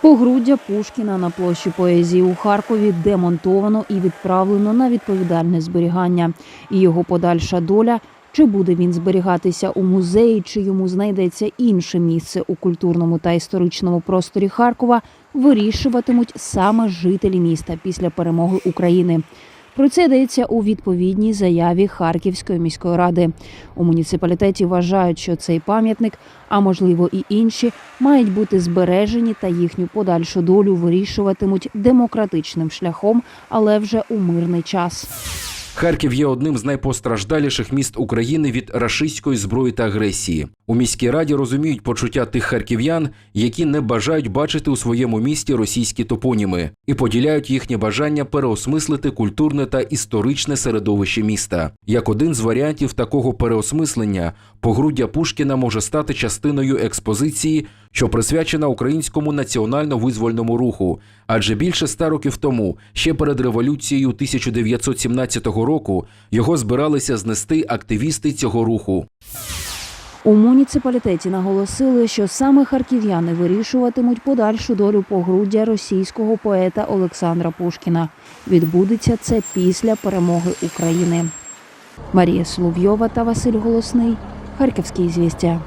Погруддя Пушкіна на площі поезії у Харкові демонтовано і відправлено на відповідальне зберігання. І його подальша доля. Чи буде він зберігатися у музеї, чи йому знайдеться інше місце у культурному та історичному просторі Харкова, вирішуватимуть саме жителі міста після перемоги України. Про це йдеться у відповідній заяві Харківської міської ради. У муніципалітеті вважають, що цей пам'ятник, а можливо і інші, мають бути збережені та їхню подальшу долю вирішуватимуть демократичним шляхом, але вже у мирний час. Харків є одним з найпостраждаліших міст України від рашистської зброї та агресії. У міській раді розуміють почуття тих харків'ян, які не бажають бачити у своєму місті російські топоніми, і поділяють їхнє бажання переосмислити культурне та історичне середовище міста. Як один з варіантів такого переосмислення, погруддя Пушкіна може стати частиною експозиції, що присвячена українському національно-визвольному руху. Адже більше ста років тому, ще перед революцією 1917 року, його збиралися знести активісти цього руху. У муніципалітеті наголосили, що саме харків'яни вирішуватимуть подальшу долю погруддя російського поета Олександра Пушкіна. Відбудеться це після перемоги України. Марія Соловйова та Василь Голосний. Харківські звістя.